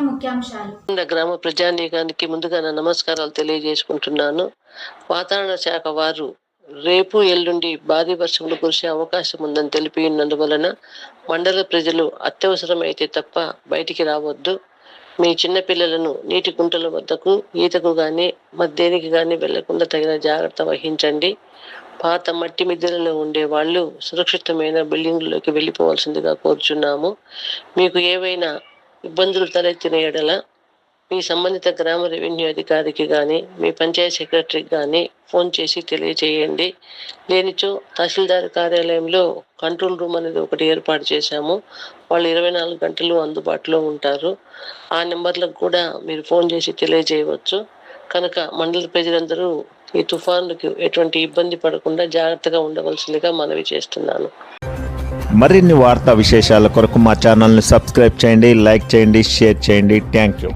ముఖ్యాంశాలు. గ్రామ ప్రజానీకానికి ముందుగా నా నమస్కారాలు తెలియజేసుకుంటున్నాను. వాతావరణ శాఖ వారు రేపు ఎల్లుండి భారీ వర్షములు కురిసే అవకాశం ఉందని తెలిపి ఉన్నందువలన మండల ప్రజలు అత్యవసరమైతే తప్ప బయటికి రావద్దు. మీ చిన్నపిల్లలను నీటి గుంటల వద్దకు ఈతకు గాని మధ్యకి గాని వెళ్ళకుండా తగిన జాగ్రత్త వహించండి. పాత మట్టి మిద్దెలలో ఉండే వాళ్ళు సురక్షితమైన బిల్డింగ్లోకి వెళ్ళిపోవాల్సిందిగా కోరుచున్నాము. మీకు ఏవైనా ఇబ్బందులు తలెత్తిన ఎడల మీ సంబంధిత గ్రామ రెవెన్యూ అధికారికి కానీ మీ పంచాయత్ సెక్రటరీకి కానీ ఫోన్ చేసి తెలియచేయండి లేనిచో తహసీల్దార్ కార్యాలయంలో కంట్రోల్ రూమ్ అనేది ఒకటి ఏర్పాటు చేశాము. వాళ్ళు ఇరవై నాలుగు గంటలు అందుబాటులో ఉంటారు. ఆ నెంబర్లకు కూడా మీరు ఫోన్ చేసి తెలియజేయవచ్చు. కనుక మండల ప్రజలందరూ ఈ తుఫాన్లకు ఎటువంటి ఇబ్బంది పడకుండా జాగ్రత్తగా ఉండవలసిందిగా మనవి చేస్తున్నాను. మరిన్ని వార్తా విశేషాల కొరకు మా ఛానల్ని సబ్స్క్రైబ్ చేయండి లైక్ చేయండి షేర్ చేయండి. Thank you.